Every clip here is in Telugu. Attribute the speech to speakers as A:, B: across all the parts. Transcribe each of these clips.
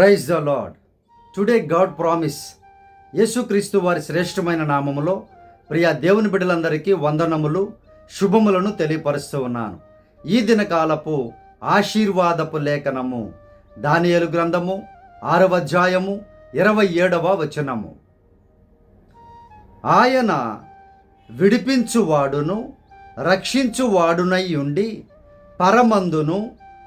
A: Praise the lord today God promise. యేసుక్రీస్తు వారి శ్రేష్టమైన నామములో ప్రియ దేవుని బిడ్డలందరికీ వందనములు శుభములను తెలియపరుస్తూ ఉన్నాను. ఈ దినకాలపు ఆశీర్వాదపు లేఖనము దానియలు గ్రంథము ఆరవ అధ్యాయము ఇరవై ఏడవ వచనము. ఆయన విడిపించువాడును రక్షించువాడునై ఉండి పరమందును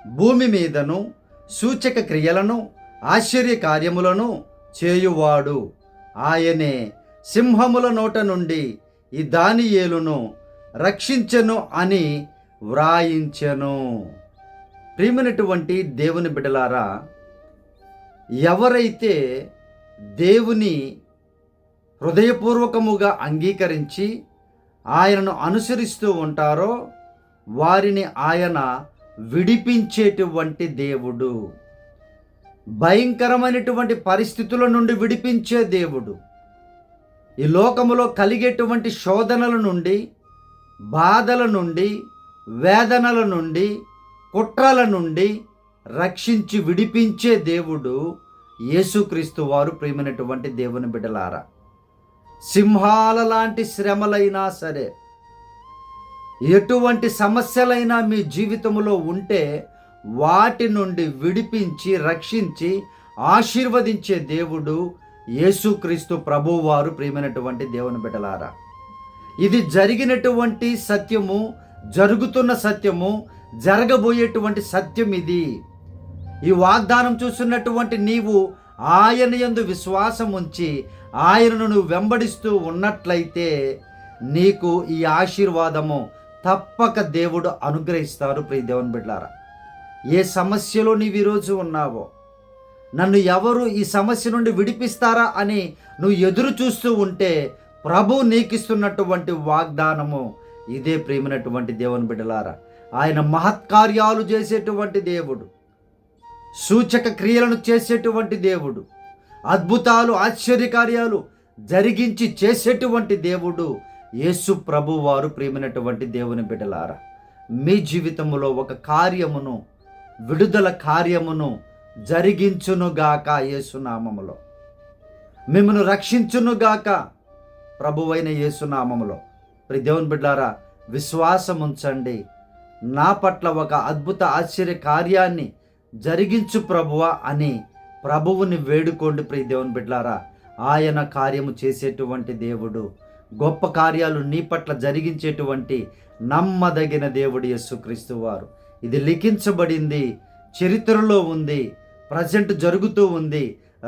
A: భూమి మీదను సూచక క్రియలను ఆశ్చర్య కార్యములను చేయువాడు. ఆయనే సింహముల నోట నుండి ఈ దానియేలును రక్షించెను అని వ్రాయించెను. ప్రియమైనటువంటి దేవుని బిడలారా ఎవరైతే దేవుని హృదయపూర్వకముగా అంగీకరించి ఆయనను అనుసరిస్తూ ఉంటారో వారిని ఆయన విడిపించేటువంటి దేవుడు. భయంకరమైనటువంటి పరిస్థితుల నుండి విడిపించే దేవుడు. ఈ లోకములో కలిగేటువంటి శోధనల నుండి బాధల నుండి వేదనల నుండి కుట్రల నుండి రక్షించి విడిపించే దేవుడు యేసుక్రీస్తు వారు ప్రేమైనటువంటి దేవుని బిడ్డలారా. సింహాల లాంటి శ్రమలైనా సరే ఎటువంటి సమస్యలైనా మీ జీవితంలో ఉంటే వాటి నుండి విడిపించి రక్షించి ఆశీర్వదించే దేవుడు యేసుక్రీస్తు ప్రభువారు ప్రియమైనటువంటి దేవుని బిడ్డలారా. ఇది జరిగినటువంటి సత్యము జరుగుతున్న సత్యము జరగబోయేటువంటి సత్యం ఇది. ఈ వాగ్దానం చూస్తున్నటువంటి నీవు ఆయన యందు విశ్వాసం ఉంచి ఆయనను నువ్వు వెంబడిస్తూ ఉన్నట్లయితే నీకు ఈ ఆశీర్వాదము తప్పక దేవుడు అనుగ్రహిస్తారు ప్రియ దేవుని బిడ్డారా ఏ సమస్యలో నీవు ఈరోజు ఉన్నావో నన్ను ఎవరు ఈ సమస్య నుండి విడిపిస్తారా అని నువ్వు ఎదురు చూస్తూ ఉంటే ప్రభు నీకిస్తున్నటువంటి వాగ్దానము ఇదే ప్రేమినటువంటి దేవుని బిడ్డలారా. ఆయన మహత్కార్యాలు చేసేటువంటి దేవుడు సూచక క్రియలను చేసేటువంటి దేవుడు అద్భుతాలు ఆశ్చర్యకార్యాలు జరిగించి చేసేటువంటి దేవుడు యేసు ప్రభు వారు ప్రేమినటువంటి దేవుని బిడ్డలారా. మీ జీవితంలో ఒక కార్యమును విడుదల కార్యమును జరిగించునుగాక యేసునామములో. మిమ్మను రక్షించునుగాక ప్రభువైన యేసునామములో. ప్రి దేవుని బిడ్డారా విశ్వాసం ఉంచండి నా పట్ల ఒక అద్భుత ఆశ్చర్య కార్యాన్ని జరిగించు ప్రభువా అని ప్రభువుని వేడుకోండి ప్రియ దేవుని బిడ్డారా ఆయన కార్యము చేసేటువంటి దేవుడు గొప్ప కార్యాలు నీ పట్ల జరిగించేటువంటి నమ్మదగిన దేవుడు యేసుక్రీస్తు వారు ఇది లిఖించబడింది చరిత్రలో ఉంది ప్రజెంట్ జరుగుతూ ఉంది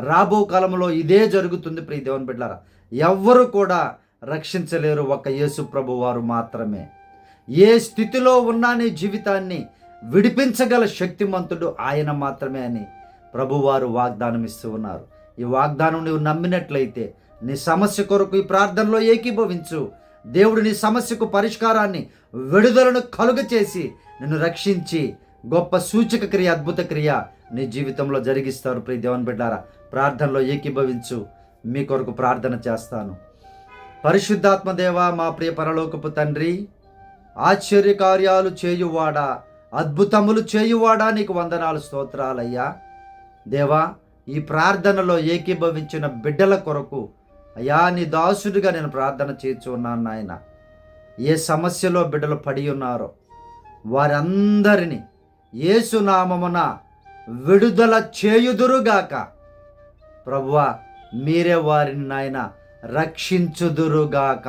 A: రాబో కాలంలో ఇదే జరుగుతుంది. ప్రియ దేవుని బిడ్డారా ఎవ్వరు కూడా రక్షించలేరు ఒక యేసు ప్రభు వారు మాత్రమే. ఏ స్థితిలో ఉన్నా నీ జీవితాన్ని విడిపించగల శక్తిమంతుడు ఆయన మాత్రమే అని ప్రభువారు వాగ్దానం ఇస్తూ ఉన్నారు. ఈ వాగ్దానం నువ్వు నమ్మినట్లయితే నీ సమస్య కొరకు ఈ ప్రార్థనలో ఏకీభవించు. దేవుడు నీ సమస్యకు పరిష్కారాన్ని విడుదలను కలుగ చేసి నిన్ను రక్షించి గొప్ప సూచక క్రియ అద్భుత క్రియ నీ జీవితంలో జరిగిస్తారు ప్రియ దేవన్ బిడ్డారా. ప్రార్థనలో ఏకీభవించు. మీ కొరకు ప్రార్థన చేస్తాను. పరిశుద్ధాత్మ దేవ మా ప్రియ పరలోకపు తండ్రి ఆశ్చర్య కార్యాలు చేయువాడా అద్భుతములు చేయువాడా నీకు వందనాలు స్తోత్రాలయ్యా. దేవా ఈ ప్రార్థనలో ఏకీభవించిన బిడ్డల కొరకు అయ్యా నీ దాసుడిగా నేను ప్రార్థన చేస్తూ ఉన్నాను నాయన. ఏ సమస్యలో బిడ్డలు పడి ఉన్నారో వారందరినీ ఏసునామమున విడుదల చేయుదురుగాక. ప్రభువా మీరే వారిని నాయన రక్షించుదురుగాక.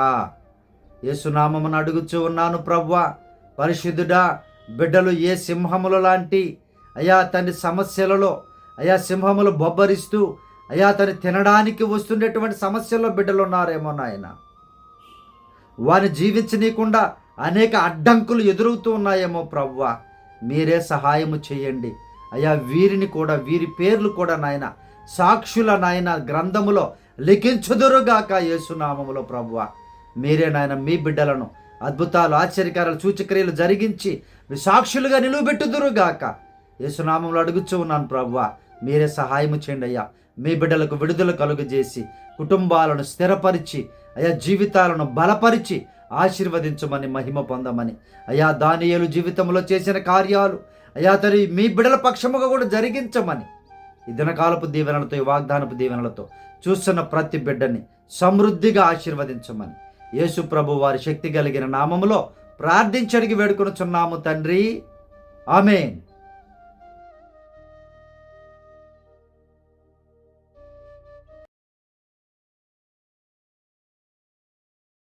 A: ఏసునామమున అడుగుచూ ఉన్నాను ప్రవ్వా పరిశుద్ధుడా బిడ్డలు ఏ సింహముల లాంటి అయా తన సమస్యలలో అయా సింహములు బొబ్బరిస్తూ అయ్యా తను తినడానికి వస్తుండేటువంటి సమస్యల్లో బిడ్డలు ఉన్నారేమో నాయన. వారిని జీవించనీయకుండా అనేక అడ్డంకులు ఎదురవుతూ ఉన్నాయేమో ప్రవ్వ. మీరే సహాయము చేయండి. అయ్యా వీరిని కూడా వీరి పేర్లు కూడా నాయన సాక్షుల నాయన గ్రంథములో లిఖించుదురుగాక యేసునామములో ప్రభువ మీరే నాయన మీ బిడ్డలను అద్భుతాలు ఆశ్చర్యకారాలు సూచక్రియలు జరిగించి మీ సాక్షులుగా నిలువబెట్టుదురుగాక. యేసునామంలో అడుగుచూ ఉన్నాను ప్రభువ మీరే సహాయము చేయండి అయ్యా. మీ బిడ్డలకు విడుదల కలుగజేసి కుటుంబాలను స్థిరపరిచి అయా జీవితాలను బలపరిచి ఆశీర్వదించమని మహిమ పొందమని. అయా దానియలు జీవితంలో చేసిన కార్యాలు అయా తరి మీ బిడల పక్షముగా కూడా జరిగించమని. ఈ దినకాలపు దీవెనలతో ఈ వాగ్దానపు దీవెనలతో చూస్తున్న ప్రతి బిడ్డని సమృద్ధిగా ఆశీర్వదించమని. యేసు ప్రభు వారి శక్తి కలిగిన నామములో ప్రార్థించడికి వేడుకొనుచున్నాము తండ్రి. ఆమెన్.